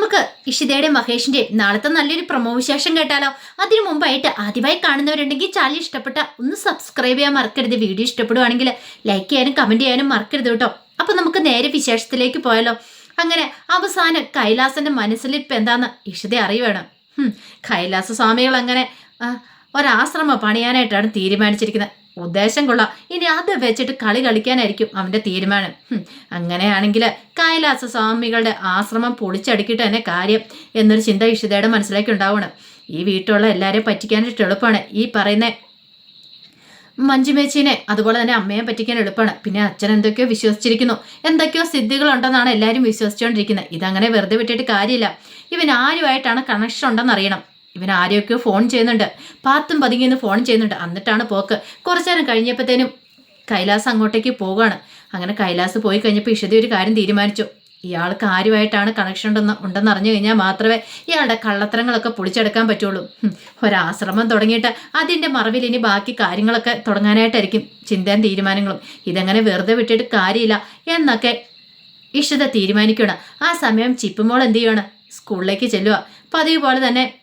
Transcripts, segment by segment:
നമുക്ക് ഇഷിതയുടെയും മഹേഷിന്റെ നാളത്തെ നല്ലൊരു പ്രൊമോ വിശേഷം കേട്ടാലോ? അതിനു മുമ്പായിട്ട് ആദ്യമായി കാണുന്നവരുണ്ടെങ്കിൽ ചാനൽ ഇഷ്ടപ്പെട്ട ഒന്ന് സബ്സ്ക്രൈബ് ചെയ്യാൻ മറക്കരുത്. വീഡിയോ ഇഷ്ടപ്പെടുവാണെങ്കിൽ ലൈക്ക് ചെയ്യാനും കമന്റ് ചെയ്യാനും മറക്കരുത് കേട്ടോ. അപ്പൊ നമുക്ക് നേരെ വിശേഷത്തിലേക്ക് പോയാലോ? അങ്ങനെ അവസാനം കൈലാസന്റെ മനസ്സിൽ ഇപ്പൊ എന്താന്ന് ഇഷിത അറിയുവേണം. കൈലാസ സ്വാമികൾ അങ്ങനെ ഒരാശ്രമം പണിയാനായിട്ടാണ് തീരുമാനിച്ചിരിക്കുന്നത്. ഉദ്ദേശം കൊള്ളാം. ഇനി അത് വെച്ചിട്ട് കളി കളിക്കാനായിരിക്കും അവന്റെ തീരുമാനം. അങ്ങനെയാണെങ്കിൽ കൈലാസ സ്വാമികളുടെ ആശ്രമം പൊളിച്ചടുക്കിയിട്ട് തന്നെ കാര്യം എന്നൊരു ചിന്ത ഇഷിതയുടെ മനസ്സിലേക്ക് ഉണ്ടാവണം. ഈ വീട്ടിലുള്ള എല്ലാവരെയും പറ്റിക്കാനായിട്ട് എളുപ്പമാണ് ഈ പറയുന്ന മഞ്ജുമേച്ചിനെ അതുപോലെ തന്നെ അമ്മയെ പറ്റിക്കാൻ എളുപ്പമാണ് പിന്നെ അച്ഛൻ എന്തൊക്കെയോ വിശ്വസിച്ചിരിക്കുന്നു. എന്തൊക്കെയോ സിദ്ധികളുണ്ടെന്നാണ് എല്ലാവരും വിശ്വസിച്ചുകൊണ്ടിരിക്കുന്നത്. ഇതങ്ങനെ വെറുതെ വിട്ടിട്ട് കാര്യമില്ല. ഇവൻ ആരുമായിട്ടാണ് കണക്ഷൻ ഉണ്ടെന്ന് അറിയണം. ഇവൻ ആരെയൊക്കെയോ ഫോൺ ചെയ്യുന്നുണ്ട്. പാത്തും പതുങ്ങിന്ന് ഫോൺ ചെയ്യുന്നുണ്ട്. എന്നിട്ടാണ് പോക്ക്. കുറച്ചു നേരം കഴിഞ്ഞപ്പോഴത്തേനും കൈലാസ് അങ്ങോട്ടേക്ക് പോവുകയാണ്. അങ്ങനെ കൈലാസ് പോയി കഴിഞ്ഞപ്പോൾ ഇഷതി ഒരു കാര്യം തീരുമാനിച്ചു. ഇയാൾക്ക് ആരുമായിട്ടാണ് കണക്ഷൻ ഉണ്ടെന്ന് ഉണ്ടെന്ന് അറിഞ്ഞു കഴിഞ്ഞാൽ മാത്രമേ ഇയാളുടെ കള്ളത്തരങ്ങളൊക്കെ പൊളിച്ചെടുക്കാൻ പറ്റുള്ളൂ. ഒരാശ്രമം തുടങ്ങിയിട്ട് അതിന്റെ മറവിൽ ഇനി ബാക്കി കാര്യങ്ങളൊക്കെ തുടങ്ങാനായിട്ടായിരിക്കും ചിന്തയും തീരുമാനങ്ങളും. ഇതങ്ങനെ വെറുതെ വിട്ടിട്ട് കാര്യമില്ല എന്നൊക്കെ ഇഷിത തീരുമാനിക്കണം ആ സമയം ചിപ്പുമോൾ എന്ത് ചെയ്യണം സ്കൂളിലേക്ക് ചെല്ലുക പതിവ് പോലെ തന്നെ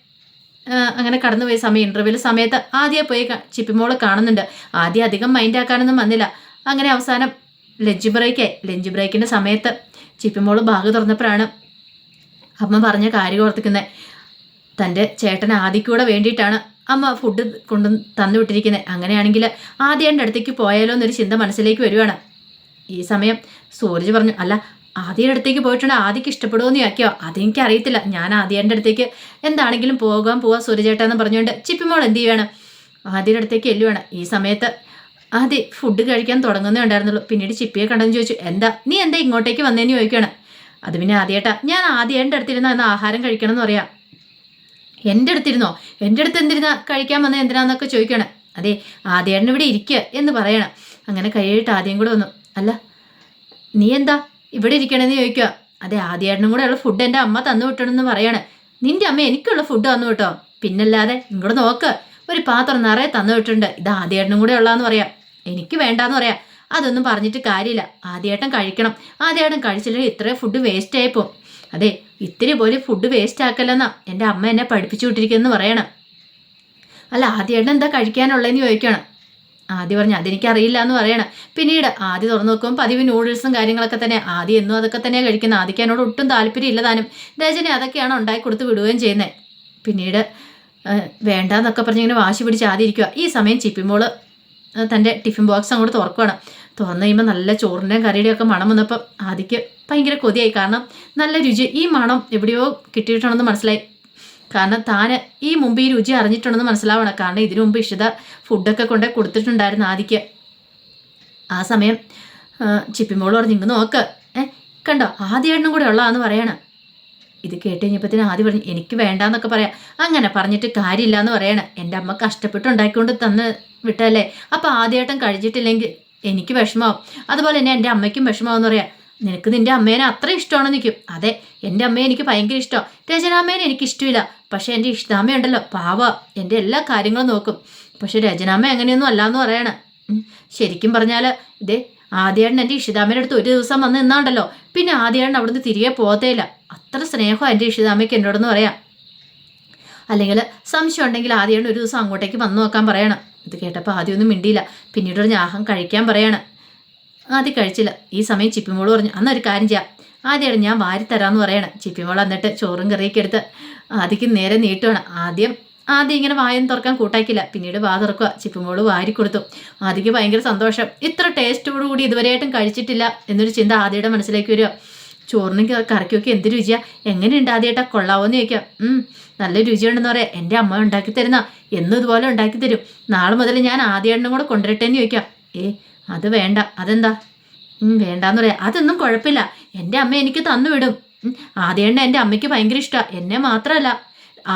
അങ്ങനെ കടന്നുപോയ സമയം ഇന്റർവ്യൂവിൽ സമയത്ത് ആദ്യം പോയി ചിപ്പിമോൾ കാണുന്നുണ്ട്. ആദ്യം അധികം മൈൻഡ് ആക്കാനൊന്നും വന്നില്ല. അങ്ങനെ അവസാനം ലഞ്ച് ബ്രേക്കായി ലഞ്ച് ബ്രേക്കിന്റെ സമയത്ത് ചിപ്പിമോൾ ബാഗ് തുറന്നപ്പോഴാണ് അമ്മ പറഞ്ഞ കാര്യം ഓർത്തിക്കുന്നത് തന്റെ ചേട്ടൻ ആദിക്കൂടെ വേണ്ടിയിട്ടാണ് അമ്മ ഫുഡ് കൊണ്ടു തന്നു വിട്ടിരിക്കുന്നത് അങ്ങനെയാണെങ്കിൽ ആദ്യന്റെ അടുത്തേക്ക് പോയാലോ എന്നൊരു ചിന്ത മനസ്സിലേക്ക് വരുവാണ്. ഈ സമയം സൂരജ് പറഞ്ഞു അല്ല ആദ്യയുടെ അടുത്തേക്ക് പോയിട്ടുണ്ട്. ആദ്യക്ക് ഇഷ്ടപ്പെടുമെന്ന് ചോദിക്കോ അതെനിക്ക് അറിയത്തില്ല ഞാൻ ആദ്യന്റെ അടുത്തേക്ക് എന്താണെങ്കിലും പോകാൻ സൂര്യചേട്ടാ എന്ന് പറഞ്ഞുകൊണ്ട് ചിപ്പിമോൾ എന്ത് ചെയ്യുവാണ്? ആദ്യയുടെ അടുത്തേക്ക് എല്ലുവാണ് ഈ സമയത്ത് ആദ്യം ഫുഡ് കഴിക്കാൻ തുടങ്ങുന്നേ ഉണ്ടായിരുന്നുള്ളൂ. പിന്നീട് ചിപ്പിയെ കണ്ടെന്ന് ചോദിച്ചു. എന്താ? നീ എന്താ ഇങ്ങോട്ടേക്ക് വന്നേന്ന് ചോദിക്കുകയാണ് അത് പിന്നെ ആദ്യേട്ടാ. ഞാൻ ആദ്യേന്റെ അടുത്തിരുന്ന അന്ന് ആഹാരം കഴിക്കണം എന്ന് പറയാം. എന്റെ അടുത്തിരുന്നോ? എന്റെ അടുത്ത് എന്തിരുന്ന കഴിക്കാൻ വന്നത് എന്തിനാന്നൊക്കെ ചോദിക്കണം അതെ ആദ്യേട്ടൻ ഇവിടെ ഇരിക്കുക എന്ന് പറയണം. അങ്ങനെ കഴിയിട്ട് ആദ്യം കൂടെ വന്നു. അല്ല നീ എന്താ? ഇവിടെ ഇരിക്കണമെന്ന് ചോദിക്കുക അതെ ആദ്യേട്ടനും കൂടെ ഉള്ള ഫുഡ് എന്റെ അമ്മ തന്നു വിട്ടണമെന്ന് പറയാണ്. നിന്റെ അമ്മ എനിക്കുള്ള ഫുഡ് തന്നു വിട്ടോ? പിന്നല്ലാതെ ഇങ്ങോട്ട് നോക്ക്. ഒരു പാത്രം നിറയെ തന്നു വിട്ടിട്ടുണ്ട്. ഇത് ആദ്യേട്ടനും കൂടെ ഉള്ളതെന്ന് പറയാം. എനിക്ക് വേണ്ടാന്ന് പറയാം. അതൊന്നും പറഞ്ഞിട്ട് കാര്യമില്ല. ആദ്യേട്ടൻ കഴിക്കണം. ആദ്യേട്ടൻ കഴിച്ചില്ലെങ്കിൽ ഇത്രയും ഫുഡ് വേസ്റ്റ് ആയിപ്പോ അതെ ഇത്തിരി പോലും ഫുഡ് വേസ്റ്റ് ആക്കല്ലെന്നാ എന്റെ അമ്മ എന്നെ പഠിപ്പിച്ചു വിട്ടിരിക്കുന്നു പറയണം. അല്ല ആദ്യേട്ടൻ എന്താ കഴിക്കാനുള്ളതെന്ന് ചോദിക്കണം ആദ്യം പറഞ്ഞു അതെനിക്കറിയില്ല എന്ന് പറയണം. പിന്നീട് ആദ്യം തുറന്നു നോക്കുമ്പോൾ പതിവ് നൂഡിൽസും കാര്യങ്ങളൊക്കെ തന്നെ. ആദ്യം എന്നും അതൊക്കെ തന്നെ കഴിക്കുന്നത് ആദ്യക്ക് എന്നോട് ഒട്ടും താല്പര്യം ഇല്ല താനും. രജന അതൊക്കെയാണ് ഉണ്ടാക്കി കൊടുത്ത് വിടുകയും ചെയ്യുന്നത് പിന്നീട് ആ, പറഞ്ഞ് പറഞ്ഞിങ്ങനെ വാശി പിടിച്ച് ആദ്യം ഇരിക്കുക ഈ സമയം ചിപ്പിമോൾ തന്റെ ടിഫിൻ ബോക്സ് അങ്ങോട്ട് തുറക്കുകയാണ് തുറന്നു കഴിയുമ്പോൾ നല്ല ചോറിന്റെയും കറിയുടെയും ഒക്കെ മണം വന്നപ്പോൾ ആദ്യക്ക് ഭയങ്കര കൊതിയായി. കാരണം നല്ല രുചി. ഈ മണം എവിടെയോ കിട്ടിയിട്ടുണ്ടെന്ന് മനസ്സിലായി. കാരണം താൻ ഈ മുമ്പ് ഈ രുചി അറിഞ്ഞിട്ടുണ്ടെന്ന് മനസ്സിലാവണം. കാരണം ഇതിനു മുമ്പ് ഇഷിത ഫുഡൊക്കെ കൊണ്ട് കൊടുത്തിട്ടുണ്ടായിരുന്നു ആദിക്ക്. ആ സമയം ചിപ്പി ചിപ്പിമോൾ പറഞ്ഞു ഇങ്ങ് നോക്ക്. ഏ കണ്ടോ? ആദ്യമായിട്ടും കൂടെ ഉള്ളതാന്ന് പറയണം. ഇത് കേട്ട് കഴിഞ്ഞപ്പത്തിന് ആദ്യം പറഞ്ഞു എനിക്ക് വേണ്ടാന്നൊക്കെ പറയാം. അങ്ങനെ പറഞ്ഞിട്ട് കാര്യമില്ല എന്ന് പറയണം. എന്റെ അമ്മ കഷ്ടപ്പെട്ട് ഉണ്ടാക്കിക്കൊണ്ട് തന്ന് വിട്ടല്ലേ അപ്പോൾ ആദ്യമായിട്ടും കഴിച്ചിട്ടില്ലെങ്കിൽ എനിക്ക് വിഷമാവും അതുപോലെ തന്നെ എന്റെ അമ്മയ്ക്കും വിഷമാവും എന്ന് പറയാം. നിനക്ക് നിന്റെ അമ്മേനെ അത്ര ഇഷ്ടമാണെന്ന് നിൽക്കും അതെ എന്റെ അമ്മയെ എനിക്ക് ഭയങ്കര ഇഷ്ടമാണ് രചനാമ്മേനെ എനിക്ക് ഇഷ്ടമില്ല. പക്ഷേ എന്റെ ഇഷ്ടാമ്മ ഉണ്ടല്ലോ പാവ. എന്റെ എല്ലാ കാര്യങ്ങളും നോക്കും. പക്ഷെ രചനാമ്മ അങ്ങനെയൊന്നും അല്ലാന്ന് പറയണം. ശരിക്കും പറഞ്ഞാൽ ഇതേ ആദ്യേട്ടൻ എന്റെ ഇഷിതാമ്മയുടെ അടുത്ത് ഒരു ദിവസം വന്ന് നിന്നാണ്ടല്ലോ. പിന്നെ ആദ്യേട്ടൻ അവിടുന്ന് തിരികെ പോകത്തേയില്ല. അത്ര സ്നേഹം എന്റെ ഇഷിതാമ്മയ്ക്ക് എന്നോടൊന്ന് പറയാം. അല്ലെങ്കിൽ സംശയം ഉണ്ടെങ്കിൽ ആദ്യേട്ടൻ ഒരു ദിവസം അങ്ങോട്ടേക്ക് വന്നു നോക്കാൻ പറയണം. ഇത് കേട്ടപ്പോൾ ആദ്യമൊന്നും മിണ്ടിയില്ല. പിന്നീട് ഒരു ഞാഹം കഴിക്കാൻ പറയണം. ആദ്യം കഴിച്ചില്ല. ഈ സമയം ചിപ്പിമോൾ പറഞ്ഞു അന്ന് ഒരു കാര്യം ചെയ്യാം. ആദ്യമായിട്ട് ഞാൻ വാരി തരാമെന്ന് പറയണം. ചിപ്പിമോൾ എന്നിട്ട് ചോറും കറിയൊക്കെ എടുത്ത് ആദ്യക്ക് നേരെ നീട്ടുവാണ്. ആദ്യം ആദ്യം ഇങ്ങനെ വായം തുറക്കാൻ കൂട്ടാക്കില്ല പിന്നീട് വാ തുറക്കുക ചിപ്പുമോൾ വാരി കൊടുത്തു. ആദ്യക്ക് ഭയങ്കര സന്തോഷം. ഇത്ര ടേസ്റ്റോടു കൂടി ഇതുവരെയായിട്ടും കഴിച്ചിട്ടില്ല എന്നൊരു ചിന്ത ആദ്യയുടെ മനസ്സിലേക്ക് വരിക. ചോറിനും കറിക്കൊക്കെ എന്ത് രുചിയാ? എങ്ങനെയുണ്ട് ആദ്യമായിട്ടാ കൊള്ളാവോന്ന് ചോദിക്കാം. നല്ല രുചിയുണ്ടെന്ന് പറയാം. എന്റെ അമ്മ ഉണ്ടാക്കി തരുന്ന എന്നും ഇതുപോലെ ഉണ്ടാക്കി തരും നാളെ മുതൽ ഞാൻ ആദ്യമായിട്ടും കൂടെ കൊണ്ടുവരട്ടെന്ന് ചോദിക്കാം. ഏ അത് വേണ്ട. അതെന്താ? വേണ്ടാന്ന് പറയാം. അതൊന്നും കുഴപ്പമില്ല. എന്റെ അമ്മ എനിക്ക് തന്നു വിടും ആദ്യേണ്ണ എന്റെ അമ്മയ്ക്ക് ഭയങ്കര ഇഷ്ടമാണ് എന്നെ മാത്രമല്ല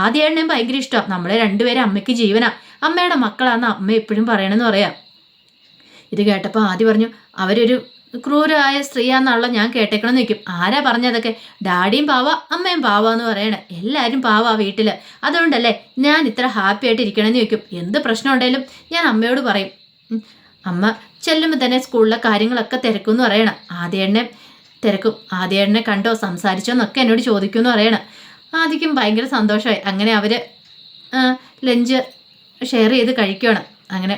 ആദ്യേണ്ണയും ഭയങ്കര ഇഷ്ടമാണ് നമ്മളെ രണ്ടുപേരും അമ്മയ്ക്ക് ജീവനാ. അമ്മയുടെ മക്കളാന്ന് അമ്മ എപ്പോഴും പറയണമെന്ന് പറയാം. ഇത് കേട്ടപ്പോൾ ആദ്യം പറഞ്ഞു അവരൊരു ക്രൂരമായ സ്ത്രീയാന്നുള്ള ഞാൻ കേട്ടേക്കണം നിൽക്കും ആരാ പറഞ്ഞതൊക്കെ ഡാഡിയും പാവ അമ്മയും പാവ എന്ന് പറയണേ. എല്ലാവരും പാവ വീട്ടിൽ അതുകൊണ്ടല്ലേ ഞാൻ ഇത്ര ഹാപ്പി ആയിട്ട് ഇരിക്കണമെന്ന് ചോദിക്കും. എന്ത് പ്രശ്നം ഉണ്ടെങ്കിലും ഞാൻ അമ്മയോട് പറയും. അമ്മ ചെല്ലുമ്പോൾ തന്നെ സ്കൂളിലെ കാര്യങ്ങളൊക്കെ തിരക്കുമെന്ന് പറയണം. ആദ്യേണ്ണെ തിരക്കും. ആദ്യേണ്ണെ കണ്ടോ സംസാരിച്ചോ എന്നൊക്കെ എന്നോട് ചോദിക്കുമെന്ന് പറയണം. ആദ്യക്കും ഭയങ്കര സന്തോഷമായി. അങ്ങനെ അവർ ലഞ്ച് ഷെയർ ചെയ്ത് കഴിക്കണം. അങ്ങനെ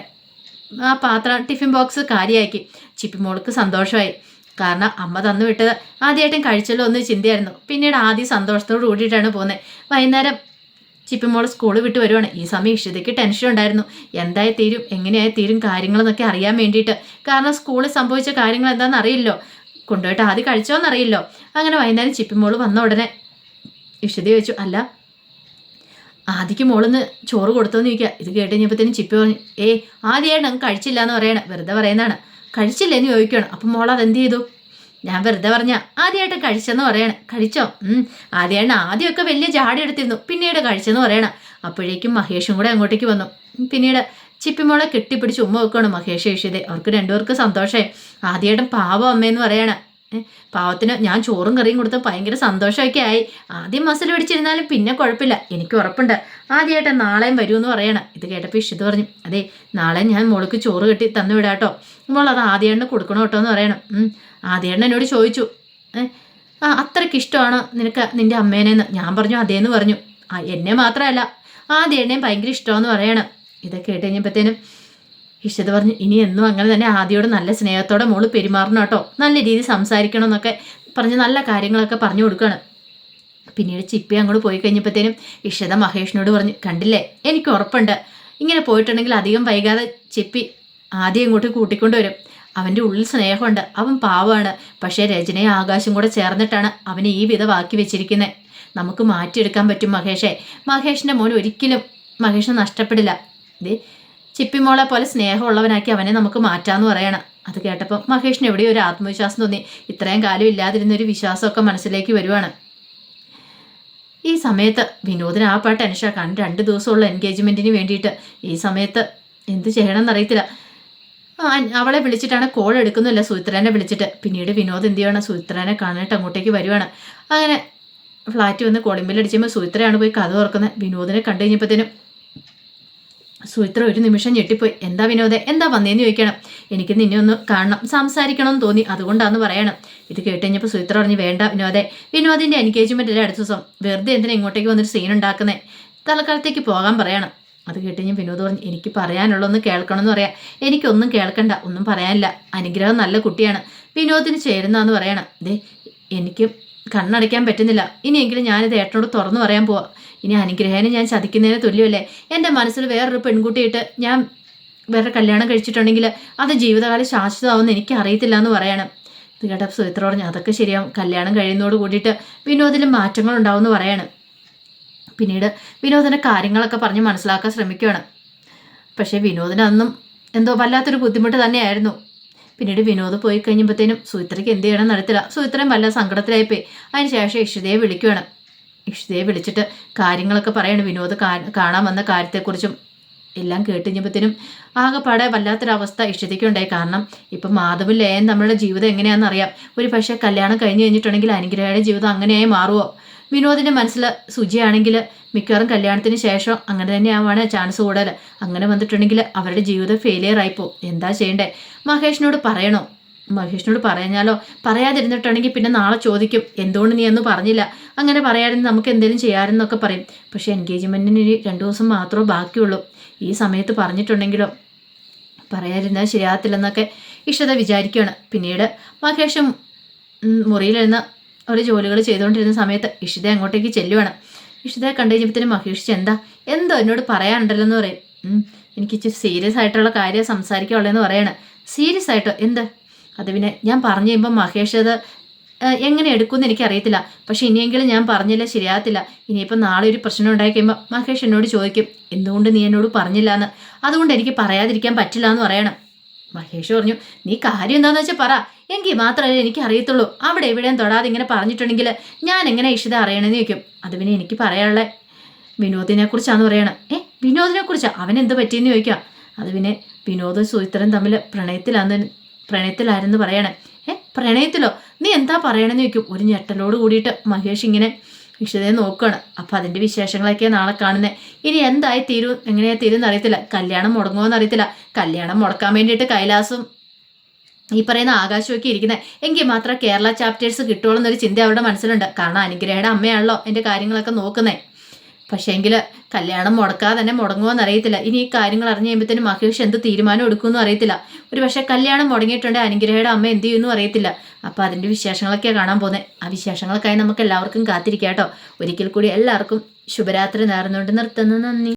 ആ പാത്രം ടിഫിൻ ബോക്സ് കാര്യമാക്കി ചിപ്പിമോൾക്ക് സന്തോഷമായി. കാരണം അമ്മ തന്നു വിട്ടത് ആദ്യമായിട്ടും കഴിച്ചല്ലോ എന്ന് ചിന്തയായിരുന്നു. പിന്നീട് ആദ്യം സന്തോഷത്തോട് കൂടിയിട്ടാണ് പോകുന്നത് വൈകുന്നേരം ചിപ്പിമോൾ സ്കൂൾ വിട്ട് വരുവാണ്. ഈ സമയം ഇഷിതയ്ക്ക് ടെൻഷൻ ഉണ്ടായിരുന്നു. എന്തായി തീരും? എങ്ങനെയായി തീരും കാര്യങ്ങളെന്നൊക്കെ അറിയാൻ വേണ്ടിയിട്ട്. കാരണം സ്കൂളിൽ സംഭവിച്ച കാര്യങ്ങൾ എന്താണെന്ന് അറിയില്ലോ? കൊണ്ടുപോയിട്ട് ആദ്യം കഴിച്ചോന്നറിയില്ലോ? അങ്ങനെ വൈകുന്നേരം ചിപ്പിമോൾ വന്ന ഉടനെ ഇഷിത ചോദിച്ചു അല്ല ആദ്യക്ക് മോളിന്ന് ചോറ് കൊടുത്തോന്ന് ചോദിക്കുക ഇത് കേട്ട് കഴിഞ്ഞപ്പോഴത്തേനും ചിപ്പി പറഞ്ഞു ഏയ് ആദ്യമായിട്ട് കഴിച്ചില്ല എന്ന് പറയണം. വെറുതെ പറയുന്നതാണ്. കഴിച്ചില്ലെന്ന് ചോദിക്കുകയാണ്. അപ്പം മോൾ അതെന്ത് ചെയ്തു? ഞാൻ വെറുതെ പറഞ്ഞ ആദ്യമായിട്ട് കഴിച്ചെന്ന് പറയണം. കഴിച്ചോ? ഉം. ആദ്യമായിട്ട് ആദ്യമൊക്കെ വലിയ ജാടി എടുത്തിരുന്നു. പിന്നീട് കഴിച്ചെന്ന് പറയണം. അപ്പോഴേക്കും മഹേഷും കൂടെ അങ്ങോട്ടേക്ക് വന്നു. പിന്നീട് ചിപ്പിമോളെ കെട്ടിപ്പിടിച്ച് ഉമ്മ വെക്കുകയാണ് മഹേഷ് യക്ഷിതെ അവർക്ക് രണ്ടുപേർക്ക് സന്തോഷമായി ആദ്യമായിട്ടും പാവം അമ്മയെന്ന് പറയണ. പാവത്തിന് ഞാൻ ചോറും കറിയും കൊടുത്ത് ഭയങ്കര സന്തോഷമൊക്കെ ആയി. ആദ്യം മസിൽ പിടിച്ചിരുന്നാലും പിന്നെ കുഴപ്പമില്ല. എനിക്ക് ഉറപ്പുണ്ട്. ആദ്യമായിട്ട് നാളെയും വരുമെന്ന് പറയണം. ഇത് കേട്ടപ്പോൾ ഇഷിത് പറഞ്ഞു അതെ നാളെ ഞാൻ മോൾക്ക് ചോറ് കെട്ടി തന്നു വിടാട്ടോ. മോൾ അത് ആദ്യേണ്ണ കൊടുക്കണം കേട്ടോ എന്ന് പറയണം. ആദ്യേണ്ണ എന്നോട് ചോദിച്ചു ആ അത്രയ്ക്ക് ഇഷ്ടമാണ് നിനക്ക് നിന്റെ അമ്മേനെന്ന്? ഞാൻ പറഞ്ഞു അതേന്ന് പറഞ്ഞു. ആ എന്നെ മാത്രമല്ല ആദ്യേണ്ണയും ഭയങ്കര ഇഷ്ടമാണെന്ന് പറയണം. ഇതൊക്കെ കേട്ട് കഴിഞ്ഞപ്പോഴത്തേനും ഇഷ്ടത് പറഞ്ഞു ഇനി എന്നും അങ്ങനെ തന്നെ ആദ്യയോട് നല്ല സ്നേഹത്തോടെ മോൾ പെരുമാറണം കേട്ടോ. നല്ല രീതിയിൽ സംസാരിക്കണം എന്നൊക്കെ പറഞ്ഞ് നല്ല കാര്യങ്ങളൊക്കെ പറഞ്ഞു കൊടുക്കുകയാണ് പിന്നീട് ചിപ്പി അങ്ങോട്ട് പോയി കഴിഞ്ഞപ്പോഴത്തേനും ഇഷിത മഹേഷിനോട് പറഞ്ഞു കണ്ടില്ലേ? എനിക്ക് ഉറപ്പുണ്ട്. ഇങ്ങനെ പോയിട്ടുണ്ടെങ്കിൽ അധികം വൈകാതെ ചിപ്പി ആദ്യം ഇങ്ങോട്ട് കൂട്ടിക്കൊണ്ടുവരും അവന്റെ ഉള്ളിൽ സ്നേഹമുണ്ട്. അവൻ പാവമാണ്. പക്ഷേ രചനയും ആകാശം കൂടെ ചേർന്നിട്ടാണ് അവനെ ഈ വിധമാക്കി വെച്ചിരിക്കുന്നത് നമുക്ക് മാറ്റിയെടുക്കാൻ പറ്റും മഹേഷെ. മഹേഷിന്റെ മോൻ ഒരിക്കലും മഹേഷിനെ നഷ്ടപ്പെടില്ല. ഇതേ ചിപ്പിമോളെ പോലെ സ്നേഹമുള്ളവനാക്കി അവനെ നമുക്ക് മാറ്റാന്ന് പറയണം. അത് കേട്ടപ്പോൾ മഹേഷിന് എവിടെയോ ഒരു ആത്മവിശ്വാസം തോന്നി. ഇത്രയും കാലം ഇല്ലാതിരുന്ന ഒരു വിശ്വാസമൊക്കെ മനസ്സിലേക്ക് വരുവാണ്. ഈ സമയത്ത് വിനോദിന് ആ പാട്ട് അനുഷ കാരണം രണ്ട് ദിവസമുള്ള എൻഗേജ്മെന്റിന് വേണ്ടിയിട്ട്. ഈ സമയത്ത് എന്ത് ചെയ്യണമെന്ന് എന്നറിയത്തില്ല അവളെ വിളിച്ചിട്ടാണ് കോൾ എടുക്കുന്നില്ല സുമിത്രനെ വിളിച്ചിട്ട്. പിന്നീട് വിനോദ് എന്ത് ചെയ്യണം? സുമിത്രനെ കാണാനായിട്ട് അങ്ങോട്ടേക്ക് വരുവാണ്. അങ്ങനെ ഫ്ലാറ്റ് വന്ന് കോളിമ്പിലടിച്ചുമ്പോൾ സുമിത്രയാണ് പോയി കഥ തുറക്കുന്നത്. വിനോദിനെ കണ്ടു കഴിഞ്ഞപ്പോഴത്തേനും സുമിത്ര ഒരു നിമിഷം ഞെട്ടിപ്പോയി. എന്താ വിനോദ? എന്താ വന്നേന്ന് ചോദിക്കണം. എനിക്ക് നിന്നെ ഒന്ന് കാണണം. സംസാരിക്കണം തോന്നി. അതുകൊണ്ടാന്ന് പറയണം. ഇത് കേട്ട് കഴിഞ്ഞപ്പോൾ സുമിത്ര പറഞ്ഞു വേണ്ട വിനോദെ. വിനോദിന്റെ എൻഗേജ്മെന്റ് അടുത്ത ദിവസം? വെറുതെ എന്തിനാ ഇങ്ങോട്ടേക്ക് വന്നൊരു സീൻ ഉണ്ടാക്കുന്നത് തലക്കാലത്തേക്ക് പോകാൻ പറയണം. അത് കേട്ട് വിനോദ് പറഞ്ഞു എനിക്ക് പറയാനുള്ളൊന്ന് കേൾക്കണമെന്ന് പറയാം. എനിക്കൊന്നും കേൾക്കണ്ട. ഒന്നും പറയാനില്ല. അനുഗ്രഹം നല്ല കുട്ടിയാണ്. വിനോദിന് ചേരുന്നതെന്ന് പറയണം. ദേ എനിക്ക് കണ്ണടയ്ക്കാൻ പറ്റുന്നില്ല. ഇനിയെങ്കിലും ഞാനിത് ഏട്ടനോട് തുറന്നു പറയാൻ പോവാം. ഇനി അനുഗ്രഹേനെ ഞാൻ ചതിക്കുന്നതിന് തുല്യമല്ലേ? എന്റെ മനസ്സിൽ വേറൊരു പെൺകുട്ടിയിട്ട് ഞാൻ വേറെ കല്യാണം കഴിച്ചിട്ടുണ്ടെങ്കിൽ അത് ജീവിതകാലം ശാശ്വതമാവുമെന്ന് എനിക്ക് അറിയത്തില്ല എന്ന് പറയണം. ഇത് കേട്ട സുഹിത്ര പറഞ്ഞു അതൊക്കെ ശരിയാവും. കല്യാണം കഴിയുന്നതോട് കൂടിയിട്ട് വിനോദിലും മാറ്റങ്ങൾ ഉണ്ടാവുമെന്ന് പറയണം. പിന്നീട് വിനോദിന്റെ കാര്യങ്ങളൊക്കെ പറഞ്ഞ് മനസ്സിലാക്കാൻ ശ്രമിക്കുകയാണ് പക്ഷേ വിനോദിന് അന്നും എന്തോ വല്ലാത്തൊരു ബുദ്ധിമുട്ട് തന്നെയായിരുന്നു. പിന്നീട് വിനോദ് പോയി കഴിഞ്ഞപ്പോഴത്തേനും സുഹിത്രയ്ക്ക് എന്ത് ചെയ്യണം നടത്തില്ല സുഹിത്രയും വല്ല സങ്കടത്തിലായിപ്പോയി. അതിന് ശേഷം ഇഷിതയെ വിളിക്കുകയാണ് ഇഷിതയെ വിളിച്ചിട്ട് കാര്യങ്ങളൊക്കെ പറയണം. വിനോദ് കാണാൻ വന്ന കാര്യത്തെക്കുറിച്ചും എല്ലാം കേട്ടുകഴിഞ്ഞപ്പോഴത്തേനും ആകെപ്പാടെ വല്ലാത്തൊരവസ്ഥ ഇഷ്ടതയ്ക്കുണ്ടായി കാരണം ഇപ്പം മാധവും ലയൻ നമ്മളുടെ ജീവിതം എങ്ങനെയാണെന്ന് അറിയാം ഒരു പക്ഷേ കല്യാണം കഴിഞ്ഞ് കഴിഞ്ഞിട്ടുണ്ടെങ്കിൽ അനുഗ്രഹയുടെ ജീവിതം അങ്ങനെയായി മാറുമോ വിനോദിന്റെ മനസ്സിൽ സുജിയാണെങ്കിൽ മിക്കവാറും കല്യാണത്തിന് ശേഷം അങ്ങനെ തന്നെയാവാണ് ചാൻസ് കൂടുതൽ അങ്ങനെ വന്നിട്ടുണ്ടെങ്കിൽ അവരുടെ ജീവിതം ഫെയിലിയർ ആയിപ്പോവും എന്താ ചെയ്യണ്ടേ? മഹേഷിനോട് പറയണോ? മഹേഷിനോട് പറഞ്ഞാലോ? പറയാതിരുന്നിട്ടുണ്ടെങ്കിൽ പിന്നെ നാളെ ചോദിക്കും. എന്തുകൊണ്ട് നീ എന്ന് പറഞ്ഞില്ല? അങ്ങനെ പറയാതിരുന്ന് നമുക്ക് എന്തെങ്കിലും ചെയ്യാമെന്നൊക്കെ പറയും. പക്ഷേ എൻഗേജ്മെന്റിന് ഇനി രണ്ടു ദിവസം മാത്രമേ ബാക്കിയുള്ളൂ. ഈ സമയത്ത് പറഞ്ഞിട്ടുണ്ടെങ്കിലോ? പറയാതിരുന്നാൽ ശരിയാകത്തില്ലെന്നൊക്കെ ഇഷ്ടത വിചാരിക്കുകയാണ്. പിന്നീട് മഹേഷും മുറിയിലിരുന്ന് ഒരു ജോലികൾ ചെയ്തുകൊണ്ടിരുന്ന സമയത്ത് ഇഷിത അങ്ങോട്ടേക്ക് ചെല്ലുവാണ്. ഇഷിതയെ കണ്ടു കഴിഞ്ഞപ്പോഴത്തേനും മഹേഷ് എന്താ? എന്തോ എന്നോട് പറയാനുണ്ടല്ലോ എന്ന് പറയും. എനിക്ക് ഇച്ചിരി സീരിയസ് ആയിട്ടുള്ള കാര്യം സംസാരിക്കാനുള്ളതെന്ന് പറയാണ്. സീരിയസ് ആയിട്ടോ? എന്ത്? അത് പിന്നെ ഞാൻ പറഞ്ഞു കഴിയുമ്പോൾ മഹേഷ് അത് എങ്ങനെ എടുക്കുമെന്ന് എനിക്കറിയത്തില്ല പക്ഷെ ഇനിയെങ്കിലും ഞാൻ പറഞ്ഞില്ല ശരിയാകത്തില്ല. ഇനിയിപ്പോൾ നാളെ ഒരു പ്രശ്നം ഉണ്ടായി കഴിയുമ്പോൾ മഹേഷ് എന്നോട് ചോദിക്കും എന്തുകൊണ്ട് നീ എന്നോട് പറഞ്ഞില്ല എന്ന് അതുകൊണ്ട് എനിക്ക് പറയാതിരിക്കാൻ പറ്റില്ല എന്ന് പറയണം. മഹേഷ് പറഞ്ഞു നീ കാര്യം എന്താണെന്ന് വെച്ചാൽ പറ. എങ്കിൽ മാത്രമേ എനിക്ക് അറിയത്തുള്ളൂ അവിടെ എവിടെയും തൊടാതെ ഇങ്ങനെ പറഞ്ഞിട്ടുണ്ടെങ്കിൽ ഞാൻ എങ്ങനെ ഇഷിത അറിയണമെന്ന് ചോദിക്കും. അത് പിന്നെ എനിക്ക് പറയാനുള്ള. വിനോദിനെ കുറിച്ചാന്ന് പറയണം. ഏ വിനോദിനെ കുറിച്ച് അവൻ എന്ത് പറ്റിയെന്ന് ചോദിക്കാം. അത് പിന്നെ വിനോദും സുഹിത്രൻ തമ്മിൽ പ്രണയത്തിലാന്ന് പ്രണയത്തിലായിരുന്നു പറയണേ. ഏ പ്രണയത്തിലോ? നീ എന്താ പറയണമെന്ന് ചോദിക്കും. ഒരു ഞെട്ടലോട് കൂടിയിട്ട് മഹേഷ് ഇങ്ങനെ ഇഷ്ടതയെ നോക്കുകയാണ്. അപ്പോൾ അതിന്റെ വിശേഷങ്ങളൊക്കെ നാളെ കാണുന്നത് ഇനി എന്തായി തീരും? എങ്ങനെയാ തീരും അറിയത്തില്ല. കല്യാണം മുടങ്ങുമോ അറിയത്തില്ല കല്യാണം മുടക്കാൻ വേണ്ടിയിട്ട് കൈലാസും ഈ പറയുന്ന ആകാശമൊക്കെ ഇരിക്കുന്നത് എങ്കിൽ മാത്രം കേരള ചാപ്റ്റേഴ്സ് കിട്ടുള്ളൂ എന്നൊരു ചിന്ത അവരുടെ മനസ്സിലുണ്ട്. കാരണം അനുഗ്രഹയുടെ അമ്മയാണല്ലോ എന്റെ കാര്യങ്ങളൊക്കെ നോക്കുന്നത് പക്ഷേങ്കിൽ കല്യാണം മുടക്കാതെ തന്നെ മുടങ്ങുമോ അറിയത്തില്ല. ഇനി ഈ കാര്യങ്ങൾ അറിഞ്ഞു കഴിയുമ്പോഴത്തേനും മഹേഷ് എന്ത് തീരുമാനം എടുക്കുമെന്നും അറിയത്തില്ല. ഒരു പക്ഷേ കല്യാണം മുടങ്ങിയിട്ടുണ്ട് അനുഗ്രഹയുടെ അമ്മ എന്ത് ചെയ്യുമെന്നും അറിയത്തില്ല. അപ്പോൾ അതിന്റെ വിശേഷങ്ങളൊക്കെയാണ് കാണാൻ പോകുന്നത് ആ വിശേഷങ്ങൾക്കായി നമുക്ക് എല്ലാവർക്കും കാത്തിരിക്കാം കേട്ടോ. ഒരിക്കൽ കൂടി എല്ലാവർക്കും ശുഭരാത്രി നേർന്നുകൊണ്ട് നിർത്തുന്നു. നന്ദി.